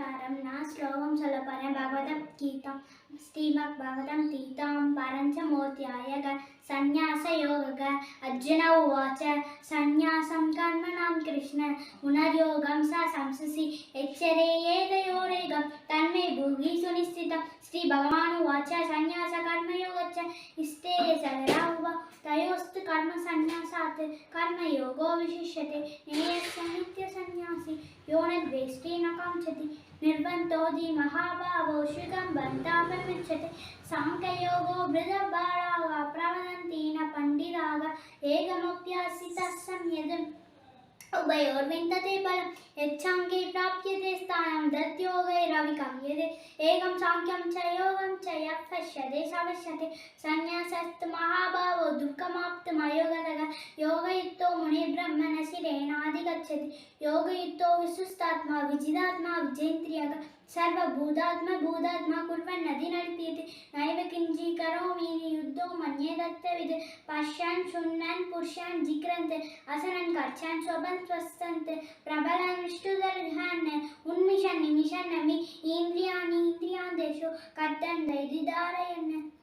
नमस्कारं, ना श्लोकं सुलपनं भगवद्गीतां श्रीमद्भगवतं गीतां परञ्चमोऽध्याय योग अर्जुन उवाच, सन्न्यासं कर्मणां कृष्ण, पुनर्योगं स संससि यच्छरेयेतयोरेकं तन्मे सुनिश्चित। श्री भगवान उवाच, सन्न्यासकर्मयोगच्च तस्मात् कर्मयोगो विशिष्यते। नेयः सन्न्यासी न कांक्षति न काङ्क्षति। महाभावो श्रिगं बन्धा प्रमुच्यते साङ्ख्ययोगो प्रवदन्ति न पण्डिताः। एकमुक्त्या सितः उभयोर्विन्दते बलम् यच्छाङ्गे प्राप्यते स्थानं। दत्योगैरविगम्यते एकं साङ्ख्यं च, योगं च यः पश्यते स पश्यते सन्न्यासस्तु महाभावो दुःखमाप्तमयोग। मुनिर्ब्रह्मणशिरेणाधिगच्छति योगयुक्तो विश्वस्तात्मा विजितात्मा विजेन्द्रियः सर्वभूतात्मा भूतात्मा कुर्वन् नदि नडिप्यते नैव किञ्चिकरोमि युद्धो मन्ये दत्तविद् पश्यन् शृण्वन् पुरुषान् जिक्रन्ते असनन् गच्छन् स्वपन् स्वस्तन्ते प्रबलन् विष्णुदर्घान् उन्मिषन् निमिषन् नमि इन्द्रियाणि इन्द्रियान्देषु कर्तन् दैरि धारयन् नमस्कारम्